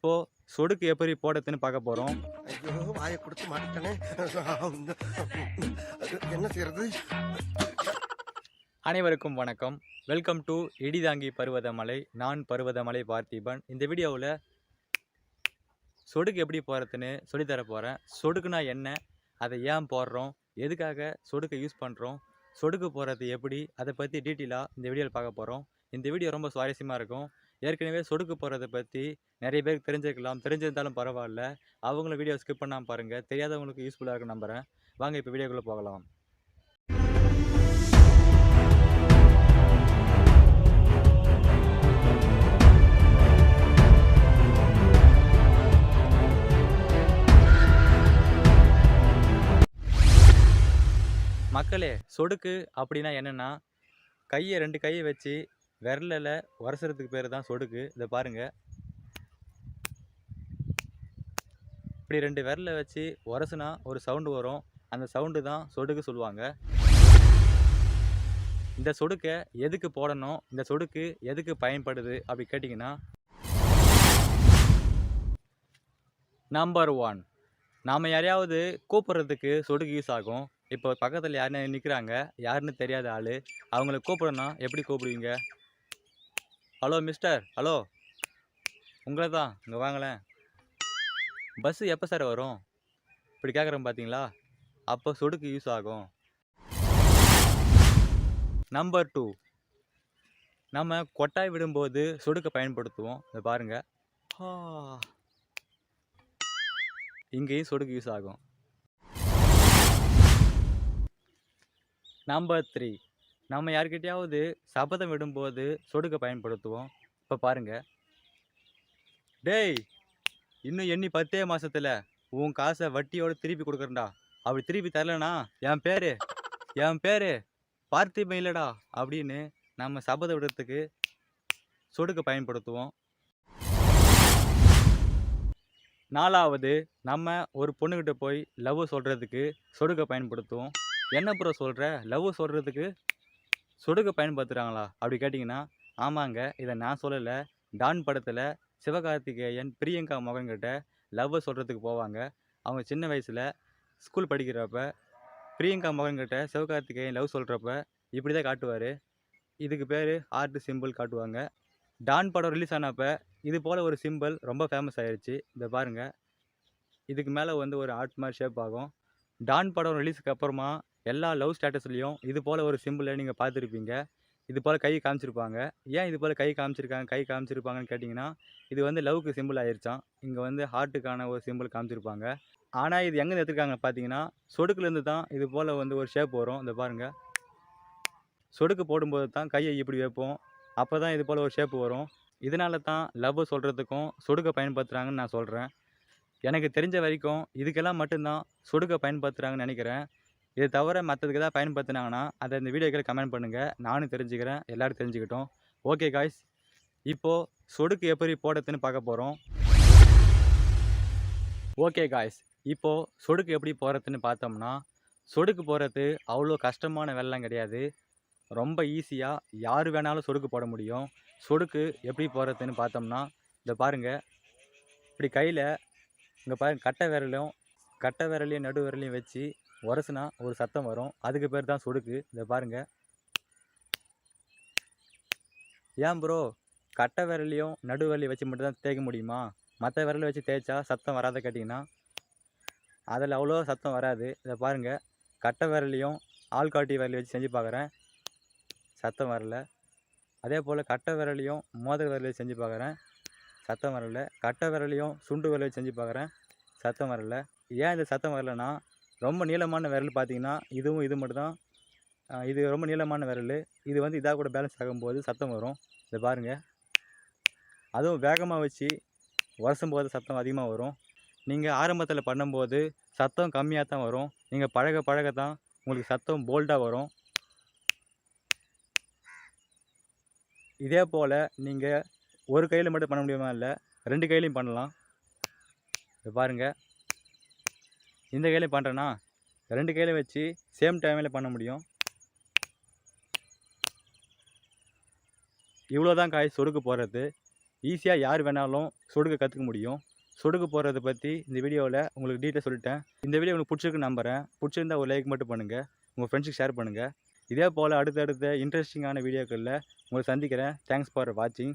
இப்போ சொடுக்கு எப்படி போடுறதுன்னு பார்க்க போறோம். ஐயோ வாயை கொடுத்து மாட்டேனே என்ன செய்யறது அனைவருக்கும் வணக்கம். வெல்கம் டு இடிதாங்கி பருவதமலை நான் பருவதமலை பார்த்திபன். இந்த வீடியோவில் சொடுக்கு எப்படி போடுறதுன்னு சொல்லித்தர போகிறேன் சொடுக்குனா என்ன? அதை ஏன் போடுறோம்? எதுக்காக சொடுக்கை யூஸ் பண்ணுறோம் சொடுக்கு போடுறது எப்படி? அதை பற்றி டீட்டெயிலாக இந்த வீடியோவில் பார்க்க போகிறோம் இந்த வீடியோ ரொம்ப சுவாரஸ்யமாக இருக்கும். ஏற்கனவே சொடுக்கு போகிறத பற்றி நிறைய பேருக்கு தெரிஞ்சிருக்கலாம். தெரிஞ்சிருந்தாலும் பரவாயில்ல. அவங்களும் வீடியோ ஸ்கிப் பண்ணாமல் பாருங்கள் தெரியாதவங்களுக்கு யூஸ்ஃபுல்லாக இருக்கும் நம்புகிறேன் வாங்க இப்போ வீடியோக்குள்ளே போகலாம். மக்களே சொடுக்கு அப்படின்னா என்னென்னா கையை ரெண்டு கையை வச்சு விரலில் உரசுறதுக்கு பேர் தான் சொடுக்கு. இதை பாருங்கள் இப்படி ரெண்டு விரலை வச்சு உரசுனா ஒரு சவுண்டு வரும். அந்த சவுண்டு தான் சொடுக்கு சொல்லுவாங்க. இந்த சொடுக்கை எதுக்கு போடணும்? இந்த சொடுக்கு எதுக்கு பயன்படுது? அப்படி கேட்டிங்கன்னா நம்பர் ஒன் நாம் யாரையாவது கூப்பிட்றதுக்கு சொடுக்கு யூஸ் ஆகும். இப்போ பக்கத்தில் யாருன்னு நிற்கிறாங்க யாருன்னு தெரியாத ஆள். அவங்கள கூப்பிடணும் எப்படி கூப்பிடுவீங்க? Hello mister hello. உங்களை தான். இங்கே வாங்களேன். பஸ்ஸு எப்போ சார் வரும்? இப்படி கேட்குறோம் பார்த்தீங்களா அப்போ சொடுக்கு யூஸ் ஆகும். நம்பர் டூ நம்ம கொட்டாய் விடும்போது சொடுக்கை பயன்படுத்துவோம். இதை பாருங்கள் இங்கேயும் சொடுக்கு யூஸ் ஆகும். நம்பர் த்ரீ நம்ம யார்கிட்டயாவது சபதம் விடும்போது சொடுக்க பயன்படுத்துவோம். இப்போ பாருங்க. டேய் இன்னும் எண்ணி பத்தே மாசத்துல உன் காசை வட்டியோட திருப்பி கொடுக்குறேன்டா. அப்படி திருப்பி தரலனா என் பேரு என் பேரு பார்த்திபன் இல்லடா. அப்படின்னு நம்ம சபதம் விடுறதுக்கு சொடுக்க பயன்படுத்துவோம். நாலாவது நம்ம ஒரு பொண்ணுக்கிட்ட போய் லவ் சொல்கிறதுக்கு சொடுக்க பயன்படுத்துவோம். என்ன ப்ரோ சொல்கிற லவ் சொல்கிறதுக்கு சொடுக்க பயன்படுத்துகிறாங்களா அப்படி கேட்டிங்கன்னா ஆமாங்க. இதை நான் சொல்லலை. டான் படத்தில் சிவகார்த்திகேயன் பிரியங்கா மகன்கிட்ட லவ் சொல்கிறதுக்கு போவாங்க. அவங்க சின்ன வயசில் ஸ்கூல் படிக்கிறப்ப பிரியங்கா மகன்கிட்ட சிவகார்த்திகேயன் லவ் சொல்கிறப்ப இப்படி தான் காட்டுவார். இதுக்கு பேர் ஆர்ட் சிம்பிள் காட்டுவாங்க. டான் படம் ரிலீஸ் ஆனப்போ இது போல் ஒரு சிம்பிள் ரொம்ப ஃபேமஸ் ஆயிடுச்சு இதை பாருங்கள் இதுக்கு மேலே வந்து ஒரு ஆர்ட் மாதிரி ஷேப் ஆகும். டான் படம் ரிலீஸுக்கு அப்புறமா எல்லா லவ் ஸ்டேட்டஸ்லேயும் இது போல் ஒரு சிம்பிளை நீங்கள் பார்த்துருப்பீங்க. இது போல் கை காமிச்சிருப்பாங்க. ஏன் இது போல் கை காமிச்சிருக்காங்க கை காமிச்சிருப்பாங்கன்னு கேட்டிங்கன்னா இது வந்து லவ்க்கு சிம்பிள் ஆயிருச்சான் இங்கே வந்து ஹார்ட்டுக்கான ஒரு சிம்பிள் காமிச்சிருப்பாங்க. ஆனால் இது எங்கே எடுத்துருக்காங்க பார்த்தீங்கன்னா சொடுக்குலேருந்து தான் இது போல் வந்து ஒரு ஷேப் வரும். இந்த பாருங்கள் சொடுக்கு போடும்போது தான் கையை இப்படி வைப்போம். அப்போ தான் இது போல் ஒரு ஷேப் வரும். இதனால தான் லவ் சொல்கிறதுக்கும் சொடுக்கை பயன்படுத்துகிறாங்கன்னு நான் சொல்கிறேன் எனக்கு தெரிஞ்ச வரைக்கும் இதுக்கெல்லாம் மட்டும்தான் சொடுக்கை பயன்படுத்துகிறாங்கன்னு நினைக்கிறேன். இது தவிர மற்றதுக்கு தான் பயன்படுத்தினாங்கன்னா அதை இந்த வீடியோக்கள் கமெண்ட் பண்ணுங்கள் நானும் தெரிஞ்சுக்கிறேன். எல்லோரும் தெரிஞ்சுக்கிட்டோம். ஓகே காய்ஸ் இப்போது சொடுக்கு எப்படி போடுறதுன்னு பார்க்க போகிறோம் ஓகே காய்ஸ் இப்போது சொடுக்கு எப்படி போடுறதுன்னு பார்த்தோம்னா சொடுக்கு போடுறது அவ்வளோ கஷ்டமான வேலைலாம் கிடையாது. ரொம்ப ஈஸியாக யார் வேணாலும் சொடுக்கு போட முடியும். சொடுக்கு எப்படி போடுறதுன்னு பார்த்தோம்னா இந்த பாருங்கள் இப்படி கையில் இங்கே பாருங்கள் கட்டை விரலும் கட்டை விரலையும் நடு விரலையும் வச்சு உரசுனா ஒரு சத்தம் வரும். அதுக்கு பேர் தான் சொடுக்கு. இதை பாருங்கள் ஏன் ப்ரோ கட்டை விரலையும் நடு விரலையும் வச்சு மட்டும் தான் தேய்க்க முடியுமா? மற்ற விரலை வச்சு தேய்ச்சா சத்தம் வராத கேட்டிங்கன்னா அதில் அவ்வளோ சத்தம் வராது. இதை பாருங்கள் கட்டை விரலையும் ஆள்காட்டி விரலி வச்சு செஞ்சு பார்க்குறேன். சத்தம் வரல. அதே போல் கட்டை விரலையும் மோதிர விரலையும் செஞ்சு பார்க்குறேன். சத்தம் வரல. கட்டை விரலையும் சுண்டு விரலையும் செஞ்சு பார்க்குறேன். சத்தம் வரல. ஏன் இந்த சத்தம் வரலன்னா ரொம்ப நீளமான விரல் பார்த்தீங்கன்னா இதுவும் இது மட்டும்தான். இது ரொம்ப நீளமான விரல். இது வந்து இதாக கூட பேலன்ஸ் ஆகும்போது சத்தம் வரும். இதை பாருங்கள் அதுவும் வேகமாக வச்சு உரசும் போது சத்தம் அதிகமாக வரும். நீங்கள் ஆரம்பத்தில் பண்ணும்போது சத்தம் கம்மியாக தான் வரும். நீங்கள் பழக பழக தான் உங்களுக்கு சத்தம் போல்டாக வரும். இதே போல் நீங்கள் ஒரு கையில் மட்டும் பண்ண முடியுமா இல்லை ரெண்டு கையிலையும் பண்ணலாம். இது பாருங்கள் இந்த கையிலையும் பண்ணுறேன்னா ரெண்டு கையில் வச்சு சேம் டைமில் பண்ண முடியும். இவ்வளோதான் காய் சொடுக்கு போடுறது. ஈஸியாக யார் வேணாலும் சொடுக்க கற்றுக்க முடியும். சொடுக்கு போடுறத பற்றி இந்த வீடியோவில் உங்களுக்கு டீட்டெயில் சொல்லிட்டேன். இந்த வீடியோ உங்களுக்கு பிடிச்சிருக்கு நம்புகிறேன் பிடிச்சிருந்தா ஒரு லைக் மட்டும் பண்ணுங்கள் உங்கள் ஃப்ரெண்ட்ஸுக்கு ஷேர் பண்ணுங்கள் இதே போல் அடுத்தடுத்த இன்ட்ரெஸ்டிங்கான வீடியோக்களில் உங்களை சந்திக்கிறேன். தேங்க்ஸ் ஃபார் வாட்சிங்